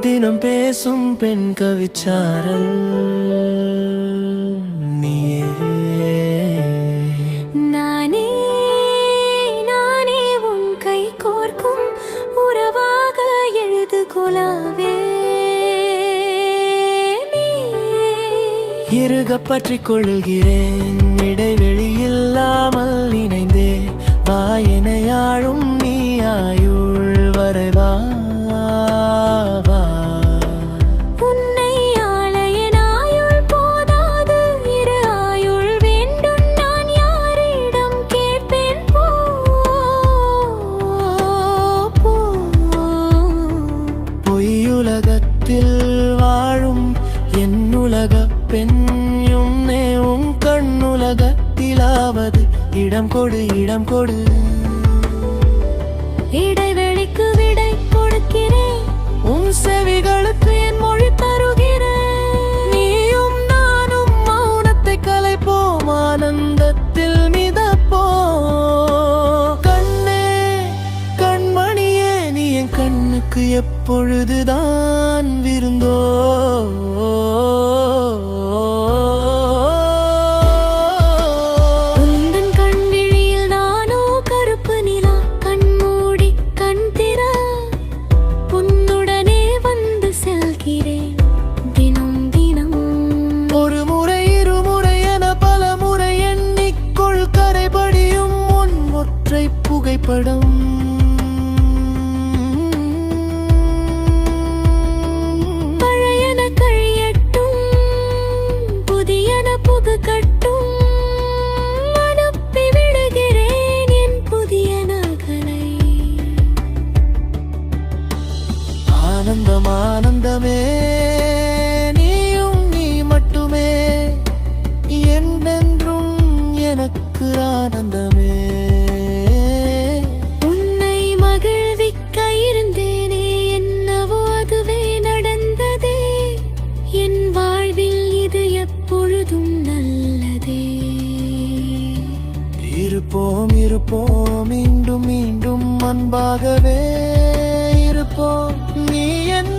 தினம் பேசும் பெண் கவிச்சாரல். நீயே. நானே நானே உன் கை கோர்க்கும் உறவாக எழுது குலாவே. இருக பற்றிக் கொள்கிறேன் இடைவெளி இல்லாமல் உலகத்தில் வாழும் என் உலக பெண்யும் உன் கண்ணுலகத்திலாவது இடம் கொடு இடம் கொடு. இடைவெளிக்கு உனக்கு எப்பொழுதுதான் விருந்தோ? ஆனந்தம் ஆனந்தமே நீயும் நீ மட்டுமே. என்றென்றும் எனக்கு ஆனந்தமே. உன்னை மகிழ்விக்க இருந்தேனே. என்னவோ அதுவே நடந்ததே. என் வாழ்வில் இது எப்பொழுதும் நல்லதே. இருப்போம் இருப்போம். மீண்டும் மீண்டும் அன்பாகவே. 过你眼。